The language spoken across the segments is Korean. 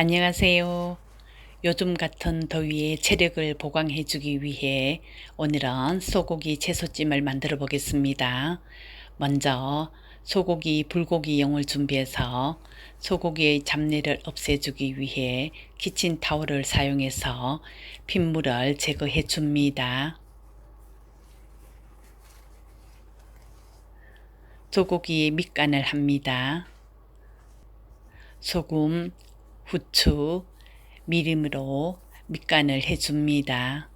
안녕하세요. 요즘 같은 더위에 체력을 보강해 주기 위해 오늘은 소고기 채소찜을 만들어 보겠습니다. 먼저 소고기 불고기용을 준비해서 소고기의 잡내를 없애주기 위해 키친타올을 사용해서 핏물을 제거해 줍니다. 소고기에 밑간을 합니다. 소금, 후추, 미림으로 밑간을 해줍니다.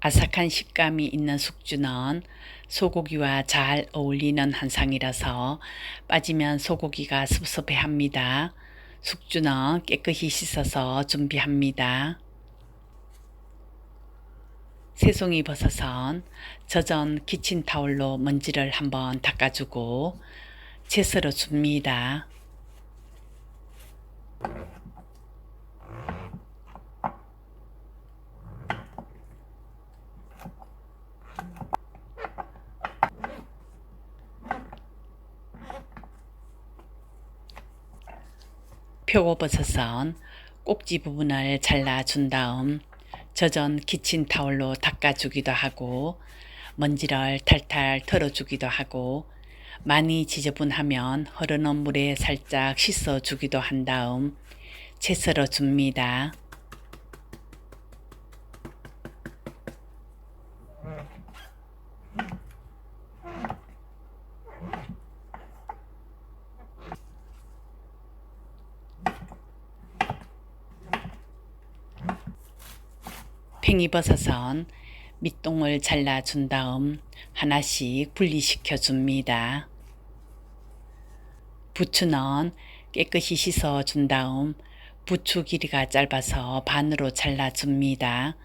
아삭한 식감이 있는 숙주는 소고기와 잘 어울리는 한상이라서 빠지면 소고기가 섭섭해 합니다. 숙주는 깨끗이 씻어서 준비합니다. 새송이 버섯은 젖은 키친타올로 먼지를 한번 닦아주고 채썰어 줍니다. 표고버섯은 꼭지 부분을 잘라준 다음 젖은 키친타올로 닦아주기도 하고 먼지를 탈탈 털어주기도 하고 많이 지저분하면 흐르는 물에 살짝 씻어주기도 한 다음 채 썰어 줍니다. 팽이버섯은 밑동을 잘라준 다음 하나씩 분리시켜 줍니다. 부추는 깨끗이 씻어 준 다음 부추 길이가 짧아서 반으로 잘라줍니다.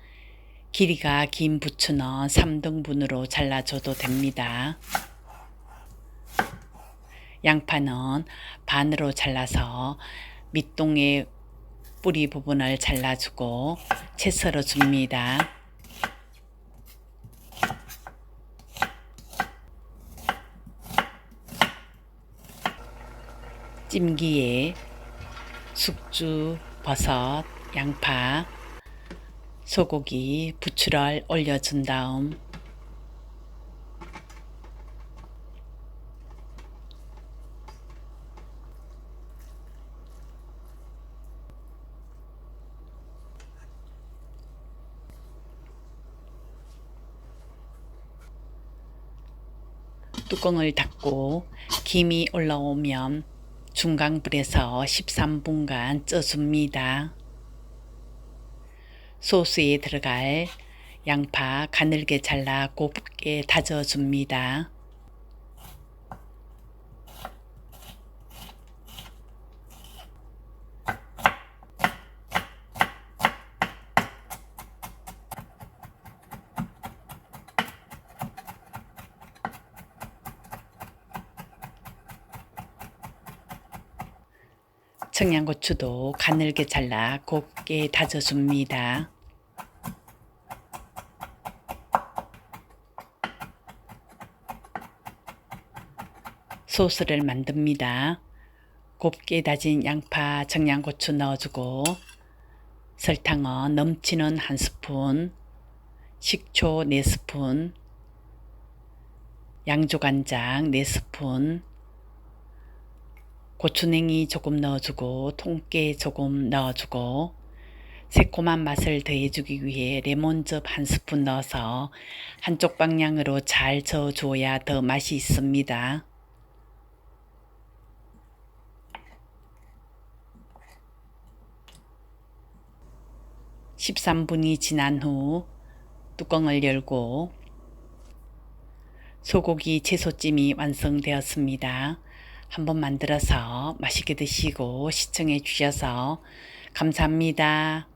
길이가 긴 부추는 3등분으로 잘라줘도 됩니다. 양파는 반으로 잘라서 밑동의 뿌리 부분을 잘라주고 채 썰어 줍니다. 찜기에 숙주, 버섯, 양파, 소고기, 부추를 올려준 다음 뚜껑을 닫고 김이 올라오면 중강불에서 13분간 쪄줍니다. 소스에 들어갈 양파 가늘게 잘라 곱게 다져줍니다. 청양고추도 가늘게 잘라 곱게 다져줍니다. 소스를 만듭니다. 곱게 다진 양파, 청양고추 넣어주고 설탕은 넘치는 한 스푼, 식초 4스푼, 양조간장 4스푼, 고추냉이 조금 넣어주고 통깨 조금 넣어주고 새콤한 맛을 더해주기 위해 레몬즙 한 스푼 넣어서 한쪽 방향으로 잘 저어줘야 더 맛이 있습니다. 13분이 지난 후 뚜껑을 열고 소고기 채소찜이 완성되었습니다. 한번 만들어서 맛있게 드시고 시청해 주셔서 감사합니다.